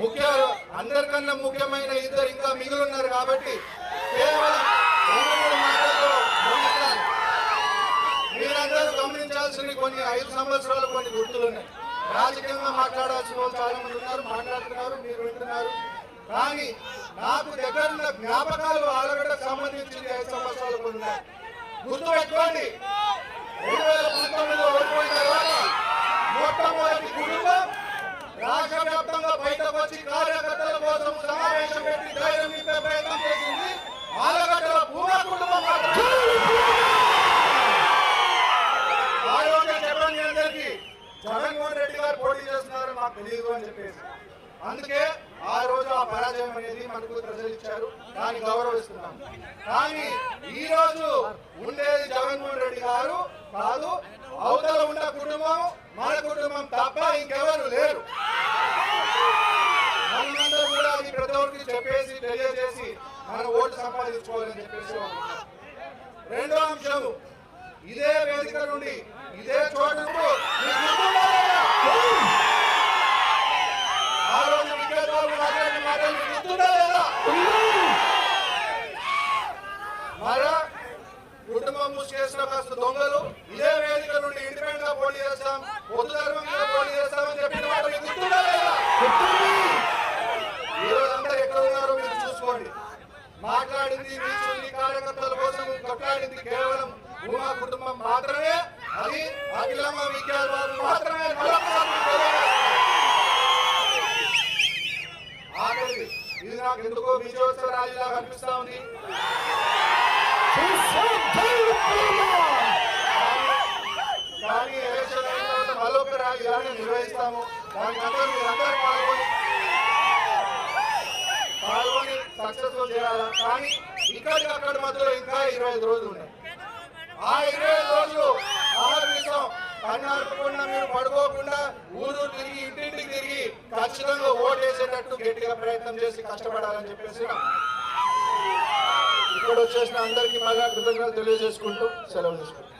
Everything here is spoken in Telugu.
ముఖ్య అందరికన్నా ముఖ్యమైన ఇద్దరు ఇంకా మిగిలిన్నారు కాబట్టి కేవలం మీరందరూ గమనించాల్సిన కొన్ని ఐదు సంవత్సరాలు కొన్ని గుర్తులున్నాయి రాజకీయంగా మాట్లాడాల్సిన వాళ్ళు చాలా మంది ఉన్నారు మాట్లాడుతున్నారు మీరు వింటున్నారు. కానీ నాకు దగ్గర ఉన్న జ్ఞాపకాలు ఆలగడకు సంబంధించిన ఐదు సంవత్సరాలు కొన్ని ఉన్నాయి. గుర్తు పెట్టుకోండి. రెండు వేల పంతొమ్మిదిలో ఓడిపోయిన తర్వాత మొట్టమొదటి కుటుంబం రాష్ట్ర వ్యాప్తంగా బయటకు వచ్చి కార్యకర్తల కోసం సమావేశం పెట్టి ధైర్యం ఇచ్చే ప్రయత్నం చేసింది. ఆలగడ్డల భూమా కుటుంబం మాత్రమే. ఆ రోజే చెప్పండి అందరికీ జగన్మోహన్ రెడ్డి గారు పోటీ చేస్తున్నారు మాకు తెలియదు అని చెప్పేసి. అందుకే ఆ రోజు ఆ పరాజయం అనేది మనకు ప్రజలు ఇచ్చారు దాన్ని గౌరవిస్తున్నాం. కానీ ఈ రోజు ఉండేది జగన్మోహన్ రెడ్డి గారు కాదు అవతల చెప్పేసి తెలియజేసి మన ఓటు సంపాదించుకోవాలని చెప్పేసి రెండో అంశము ఇదే వేదిక నుండి ఇదే చోటు మీకు గుర్తుందా లేదా? ఆ రోజు విజయ్ బాబు మాట్లాడిన మాటలు మీకు గుర్తుందా లేదా? మరా కుటుంబం ముసుకేసిన కాస్త దొంగలు ఇదే వేదిక నుండి ఇండిపెండెంట్గా పోటీ చేస్తాం పొద్దు ధర్మం మీద పోటీ చేస్తామని చెప్పిన మాట మీకు గుర్తుందా లేదా? ఈ రోజు అందరూ ఎక్కడ ఉన్నారో మీరు చూసుకోండి మాట్లాడింది కార్యకర్తల కోసం కొట్లాడింది కేవలం ఉమా కుటుంబం మాత్రమే. అది అఖిలమ్మ మాత్రమే. మరొకసారి ఇది నాకు ఎందుకో విజయోత్సవ ర్యాలీలాగా ఉంది. కానీ ఎలక్షన్ అయిన తర్వాత మరొక ర్యాలీ ఇలానే నిర్వహిస్తాము. మీరందరూ పాల్గొని పాల్గొని సక్సెస్ఫుల్ చేయాలా? కానీ ఇక్కడికి అక్కడ మధ్యలో ఇంకా ఇరవై ఐదు రోజులు ఉన్నాయి. ఆ ఇరవై ఐదు రోజులు ఆలోచిస్తాం కన్నార్పకుండా మీరు పడుకోకుండా ఊరు తిరిగి ఇంటింటికి తిరిగి ఖచ్చితంగా ఓటేసేటట్టు గట్టిగా ప్రయత్నం చేసి కష్టపడాలని చెప్పేసి ఇక్కడ వచ్చేసిన అందరికీ మళ్ళా కృతజ్ఞతలు తెలియజేసుకుంటూ సెలవు తీసుకుంటాం